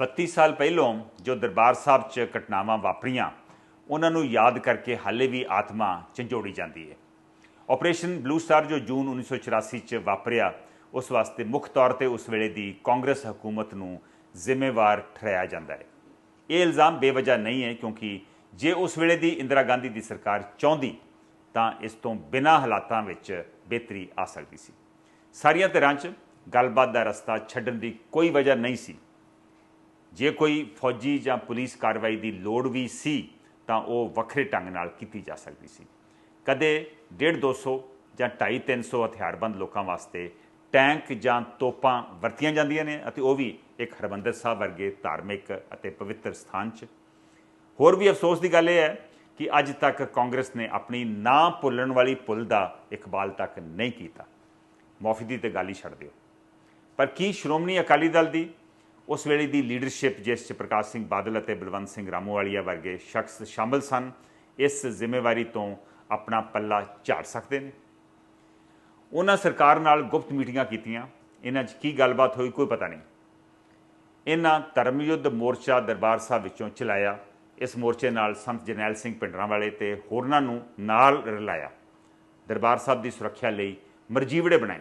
32 ਸਾਲ ਪਹਿਲਾਂ ਜੋ ਦਰਬਾਰ ਸਾਹਿਬ 'ਚ ਘਟਨਾਵਾਂ ਵਾਪਰੀਆਂ, ਉਹਨਾਂ ਨੂੰ ਯਾਦ ਕਰਕੇ ਹਾਲੇ ਵੀ ਆਤਮਾ ਝੰਜੋੜੀ ਜਾਂਦੀ ਹੈ ਆਪਰੇਸ਼ਨ ਬਲੂ ਸਟਾਰ ਜੋ ਜੂਨ 1984 'ਚ ਵਾਪਰਿਆ, ਉਸ ਵਾਸਤੇ ਮੁੱਖ ਤੌਰ ਤੇ ਉਸ ਵੇਲੇ ਦੀ ਕਾਂਗਰਸ ਹਕੂਮਤ ਨੂੰ ਜ਼ਿੰਮੇਵਾਰ ਠਹਿਰਾਇਆ ਜਾਂਦਾ ਹੈ ਇਹ ਇਲਜ਼ਾਮ ਬੇਵਜ੍ਹਾ ਨਹੀਂ ਹੈ ਕਿਉਂਕਿ ਜੇ ਉਸ ਵੇਲੇ ਦੀ ਇੰਦਰਾ ਗਾਂਧੀ ਦੀ ਸਰਕਾਰ ਚਾਹੁੰਦੀ, ਤਾਂ ਇਸ ਤੋਂ ਬਿਨਾਂ ਹਾਲਾਤਾਂ ਵਿੱਚ ਬਿਹਤਰੀ ਆ ਸਕਦੀ ਸੀ। ਸਾਰੀਆਂ ਧਿਰਾਂ 'ਚ ਗੱਲਬਾਤ ਦਾ ਰਸਤਾ ਛੱਡਣ ਦੀ ਕੋਈ ਵਜ੍ਹਾ ਨਹੀਂ ਸੀ। ਜੇ ਕੋਈ ਫੌਜੀ ਜਾਂ ਪੁਲਿਸ ਕਾਰਵਾਈ ਦੀ ਲੋੜ ਵੀ ਸੀ, ਤਾਂ ਉਹ ਵੱਖਰੇ ਢੰਗ ਨਾਲ ਕੀਤੀ ਜਾ ਸਕਦੀ ਸੀ। ਕਦੇ 1.5 200 ਜਾਂ 2.5 300 ਹਥਿਆਰਬੰਦ ਲੋਕਾਂ ਵਾਸਤੇ ਟੈਂਕ ਜਾਂ ਤੋਪਾਂ ਵਰਤੀਆਂ ਜਾਂਦੀਆਂ ਨੇ ਅਤੇ ਉਹ ਵੀ ਇੱਕ ਹਰਮੰਦਰ ਸਾਹਿਬ ਵਰਗੇ ਧਾਰਮਿਕ ਅਤੇ ਪਵਿੱਤਰ ਸਥਾਨ 'ਚ। ਹੋਰ ਵੀ ਅਫਸੋਸ ਦੀ ਗੱਲ ਇਹ ਹੈ ਕਿ ਅੱਜ ਤੱਕ ਕਾਂਗਰਸ ਨੇ ਆਪਣੀ ਨਾ ਭੁੱਲਣ ਵਾਲੀ ਭੁੱਲ ਦਾ ਇਕਬਾਲ ਤੱਕ ਨਹੀਂ ਕੀਤਾ। ਮਾਫੀ ਦੀ ਤੇ ਗੱਲ ਹੀ ਛੱਡ ਦਿਓ। ਪਰ ਕੀ ਸ਼੍ਰੋਮਣੀ ਅਕਾਲੀ ਦਲ ਦੀ ਉਸ ਵੇਲੇ ਦੀ ਲੀਡਰਸ਼ਿਪ ਜਿਸ 'ਚ ਪ੍ਰਕਾਸ਼ ਸਿੰਘ ਬਾਦਲ ਅਤੇ ਬਲਵੰਤ ਸਿੰਘ ਰਾਮੂਵਾਲੀਆ ਵਰਗੇ ਸ਼ਖਸ ਸ਼ਾਮਲ ਸਨ, ਇਸ ਜ਼ਿੰਮੇਵਾਰੀ ਤੋਂ ਆਪਣਾ ਪੱਲਾ ਝਾੜ ਸਕਦੇ ਨੇ। ਉਹਨਾਂ ਸਰਕਾਰ ਨਾਲ ਗੁਪਤ ਮੀਟਿੰਗਾਂ ਕੀਤੀਆਂ। ਇਹਨਾਂ 'ਚ ਕੀ ਗੱਲਬਾਤ ਹੋਈ ਕੋਈ ਪਤਾ ਨਹੀਂ। ਇਹਨਾਂ ਧਰਮਯੁੱਧ ਮੋਰਚਾ ਦਰਬਾਰ ਸਾਹਿਬ ਵਿੱਚੋਂ ਚਲਾਇਆ। ਇਸ ਮੋਰਚੇ ਨਾਲ ਸੰਤ ਜਰਨੈਲ ਸਿੰਘ ਪਿੰਡਰਾਂ ਵਾਲੇ ਤੇ ਹੋਰਨਾਂ ਨੂੰ ਨਾਲ ਰਲਾਇਆ। ਦਰਬਾਰ ਸਾਹਿਬ ਦੀ ਸੁਰੱਖਿਆ ਲਈ ਮਰਜੀਵੜੇ ਬਣਾਏ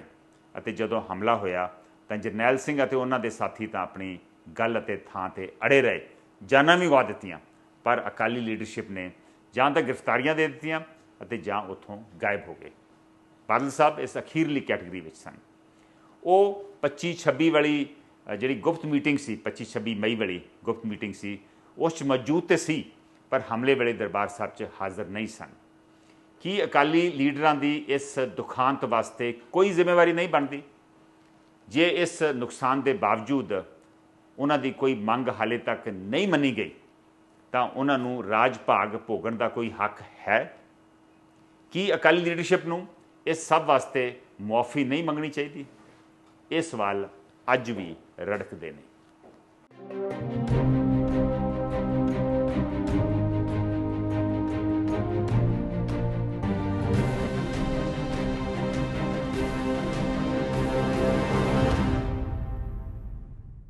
ਅਤੇ ਜਦੋਂ ਹਮਲਾ ਹੋਇਆ ਤਾਂ ਜਰਨੈਲ ਸਿੰਘ ਅਤੇ ਉਹਨਾਂ ਦੇ ਸਾਥੀ ਤਾਂ ਆਪਣੀ ਗੱਲ ਅਤੇ ਥਾਂ ਤੇ ਅੜੇ ਰਹੇ। ਜਾਨਾਂ ਵੀ ਗਵਾ ਦਿੱਤੀਆਂ, ਪਰ ਅਕਾਲੀ ਲੀਡਰਸ਼ਿਪ ਨੇ ਜਾਂ ਤਾਂ ਗ੍ਰਿਫਤਾਰੀਆਂ ਦੇ ਦਿੱਤੀਆਂ ਅਤੇ ਜਾਂ ਉੱਥੋਂ ਗਾਇਬ ਹੋ ਗਏ। ਬਾਦਲ ਸਾਹਿਬ ਇਸ ਅਖੀਰਲੀ ਕੈਟਾਗਰੀ ਵਿੱਚ ਸਨ। ਉਹ 25 26 ਵਾਲੀ ਜਿਹੜੀ ਗੁਪਤ ਮੀਟਿੰਗ ਸੀ 25 26 ਮਈ ਵਾਲੀ ਗੁਪਤ ਮੀਟਿੰਗ ਸੀ, ਉਸ 'ਚ ਮੌਜੂਦ ਤੇ ਸੀ, ਪਰ ਹਮਲੇ ਵੇਲੇ ਦਰਬਾਰ ਸਾਹਿਬ 'ਚ ਹਾਜ਼ਰ ਨਹੀਂ ਸਨ। ਕੀ ਅਕਾਲੀ ਲੀਡਰਾਂ ਦੀ ਇਸ ਦੁਖਾਂਤ ਵਾਸਤੇ ਕੋਈ ਜ਼ਿੰਮੇਵਾਰੀ ਨਹੀਂ ਬਣਦੀ? ਜੇ ਇਸ ਨੁਕਸਾਨ ਦੇ ਬਾਵਜੂਦ ਉਹਨਾਂ ਦੀ ਕੋਈ ਮੰਗ ਹਾਲੇ ਤੱਕ ਨਹੀਂ ਮੰਨੀ ਗਈ, ਤਾਂ ਉਹਨਾਂ ਨੂੰ ਰਾਜ ਭਾਗ ਭੋਗਣ ਦਾ ਕੋਈ ਹੱਕ ਹੈ? ਕੀ ਅਕਾਲੀ ਲੀਡਰਸ਼ਿਪ ਨੂੰ ਇਸ ਸਭ ਵਾਸਤੇ ਮੁਆਫੀ ਨਹੀਂ ਮੰਗਣੀ ਚਾਹੀਦੀ? ਇਹ ਸਵਾਲ ਅੱਜ ਵੀ ਰੜਕਦੇ ਨੇ।